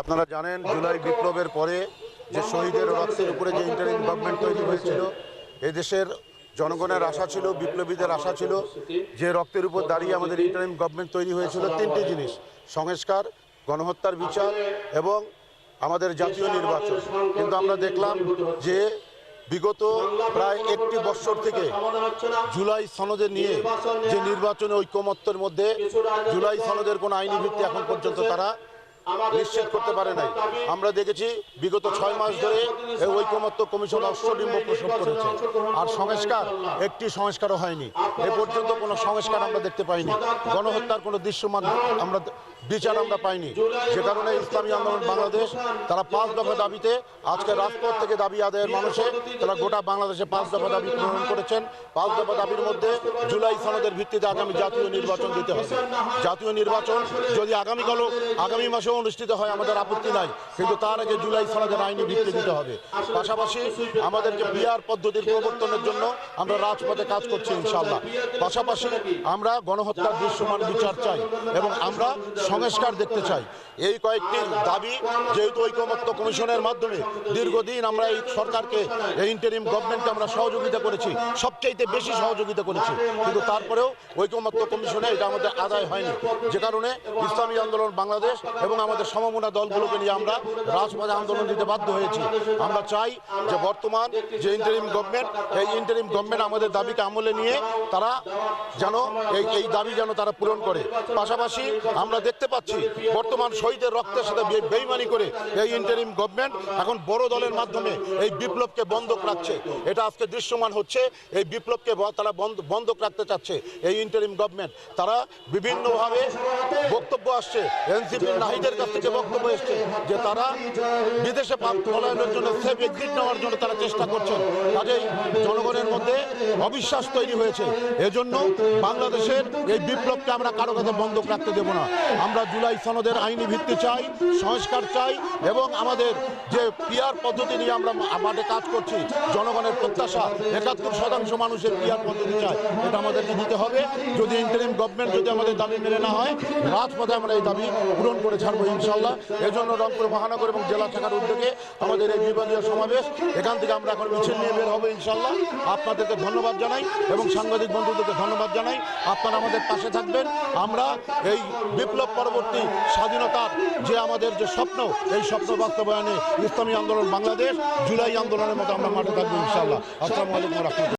আপনারা জানেন, জুলাই বিপ্লবের পরে যে শহীদের রক্তের উপরে যে ইন্টারিম গভর্নমেন্ট তৈরি হয়েছিল এদেশের জনগণের আশা ছিল, বিপ্লবীদের আশা ছিল যে রক্তের উপর দাঁড়িয়ে আমাদের ইন্টারিম গভর্নমেন্ট তৈরি হয়েছিল তিনটি জিনিস, সংস্কার, গণহত্যার বিচার এবং আমাদের জাতীয় নির্বাচন। কিন্তু আমরা দেখলাম যে বিগত প্রায় একটি বছর থেকে জুলাই সনদে নিয়ে যে নির্বাচনে ঐকমত্যের মধ্যে, জুলাই সনদের কোনো আইনি ভিত্তি এখন পর্যন্ত তারা নিশ্চিত করতে পারে নাই। আমরা দেখেছি বিগত ছয় মাস ধরে এই ঐকমত্য কমিশন অষ্টডিম্ব প্রসব করেছে। আর সংস্কার একটি সংস্কারও হয়নি। এ পর্যন্ত কোনো সংস্কার আমরা দেখতে পাইনি। গণহত্যার কোনো দৃশ্যমান আমরা বিচার আমরা পাইনি। যে কারণে ইসলামী আন্দোলন বাংলাদেশ তারা পাঁচ দফা দাবিতে আজকে রাজপথ থেকে দাবি আদায়ের মানুষে তারা গোটা বাংলাদেশে পাঁচ দফা দাবি গ্রহণ করেছেন। পাঁচ দফা দাবির মধ্যে জুলাই সনদের ভিত্তিতে আগামী জাতীয় নির্বাচন দিতে হবে। জাতীয় নির্বাচন যদি আগামীকালও আগামী মাসেও অনুষ্ঠিত হয়, আমাদের আপত্তি নাই। কিন্তু তার আগে জুলাই সনদের আইনি ভিত্তি দিতে হবে। পাশাপাশি আমাদেরকে বিআর পদ্ধতির প্রবর্তনের জন্য আমরা রাজপথে কাজ করছি ইনশাল্লাহ পাশাপাশি আমরা গণহত্যার দৃশ্যমান বিচার চাই এবং আমরা সংস্কার দেখতে চাই। এই কয়েকটি দাবি যেহেতু ঐকমত্য কমিশনের মাধ্যমে দীর্ঘদিন আমরা এই সরকারকে, এই ইন্টারিম গভর্নমেন্টকে আমরা সহযোগিতা করেছি, সবচাইতে বেশি সহযোগিতা করেছি। কিন্তু তারপরেও ঐকমত্য কমিশনে এটা আমাদের আদায় হয়নি। যে কারণে ইসলামী আন্দোলন বাংলাদেশ এবং আমাদের সমমনা দলগুলোকে নিয়ে আমরা রাজপথে আন্দোলন দিতে বাধ্য হয়েছি। আমরা চাই যে বর্তমান যে ইন্টারিম গভর্নমেন্ট এই ইন্টারিম গভর্নমেন্ট আমাদের দাবিকে আমলে নিয়ে তারা যেন এই এই দাবি যেন তারা পূরণ করে। পাশাপাশি আমরা দেখতে পাচ্ছি বর্তমান শহীদের রক্তের সাথে বেইমানি করে এই ইন্টারিম গভর্নমেন্ট এখন বড় দলের মাধ্যমে এই বিপ্লবকে বন্ধক রাখছে। এটা আজকে দৃশ্যমান হচ্ছে, এই বিপ্লবকে তারা বন্ধ, বন্ধক রাখতে চাচ্ছে এই ইন্টারিম গভর্নমেন্ট তারা বিভিন্নভাবে বক্তব্য আসছে এনসিপি নাহিদের কাছ থেকে বক্তব্য এসছে, যে তারা বিদেশে পলায়নের জন্য সেফ এক্সিট নেওয়ার জন্য তারা চেষ্টা করছেন। কাজেই জনগণের মধ্যে অবিশ্বাস তৈরি হয়েছে। এজন্য বাংলাদেশের এই বিপ্লবকে আমরা কারও কাছে বন্ধক রাখতে দেব না। আমরা জুলাই সনদের আইনি ভিত্তি চাই, সংস্কার চাই এবং আমাদের যে পিয়ার পদ্ধতি নিয়ে আমরা মাঠে কাজ করছি, জনগণের প্রত্যাশা একাত্তর শতাংশ মানুষের পিয়ার পদ্ধতি চায়, এটা আমাদেরকে দিতে হবে। যদি ইন্টারিম গভর্নমেন্ট যদি আমাদের দাবি মেনে না হয়, রাজপথে আমরা এই দাবি পূরণ করে ছাড়বো। ইনশাল্লাহ এজন্য রংপুর মহানগর এবং জেলা শাখার উদ্যোগে আমাদের এই বিভাগীয় সমাবেশ, এখান থেকে আমরা এখন মিছিল নিয়ে বের হব ইনশাল্লাহ আপনাদেরকে ধন্যবাদ জানাই এবং সাংবাদিক বন্ধুদেরকে ধন্যবাদ জানাই। আপনারা আমাদের পাশে থাকবেন। আমরা এই বিপ্লব পরবর্তী স্বাধীনতার যে আমাদের যে স্বপ্ন, এই স্বপ্ন বাস্তবায়নে ইসলামী আন্দোলন বাংলাদেশ, জুলাই আন্দোলনের মতো আমরা মাঠে থাকব ইনশাল্লাহ আসসালামু আলাইকুম রহমতুল্লাহ।